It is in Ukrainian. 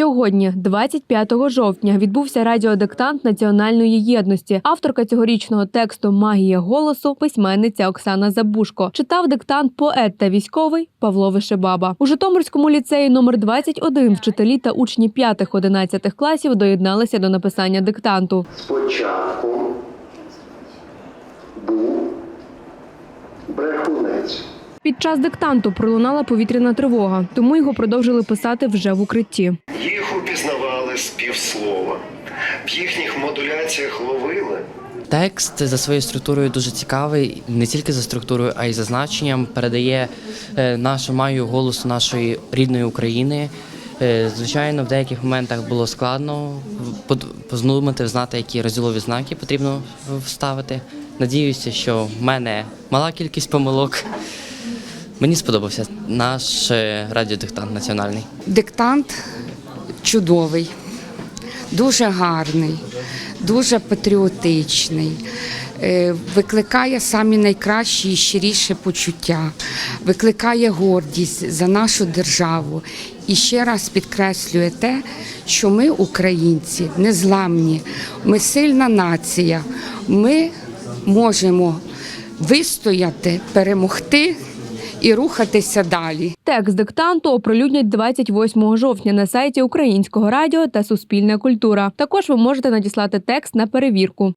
Сьогодні, 25 жовтня, відбувся радіодиктант національної єдності. Авторка цьогорічного тексту Магія голосу письменниця Оксана Забушко. Читав диктант поет та військовий Павло Вишебаба. У Житомирському ліцеї номер 21 вчителі та учні 5-11 класів доєдналися до написання диктанту. Спочатку був брехунець. Під час диктанту пролунала повітряна тривога, тому його продовжили писати вже в укритті. Їх упізнавали з півслова. В їхніх модуляціях ловили. Текст за своєю структурою дуже цікавий, не тільки за структурою, а й за значенням. Передає е, нашу маю голосу нашої рідної України. Е, Звичайно, в деяких моментах було складно познумати, знати, які розділові знаки потрібно вставити. Надіюся, що в мене мала кількість помилок. Мені сподобався наш е, радіодиктант національний. Диктант чудовий, дуже гарний, дуже патріотичний. е, Викликає самі найкращі і щиріші почуття, викликає гордість за нашу державу. І ще раз підкреслює те, що ми, українці, незламні, ми сильна нація, ми можемо вистояти, перемогти і рухатися далі. Текст диктанту оприлюднять 28 жовтня на сайті Українського радіо та Суспільна культура. Також ви можете надіслати текст на перевірку.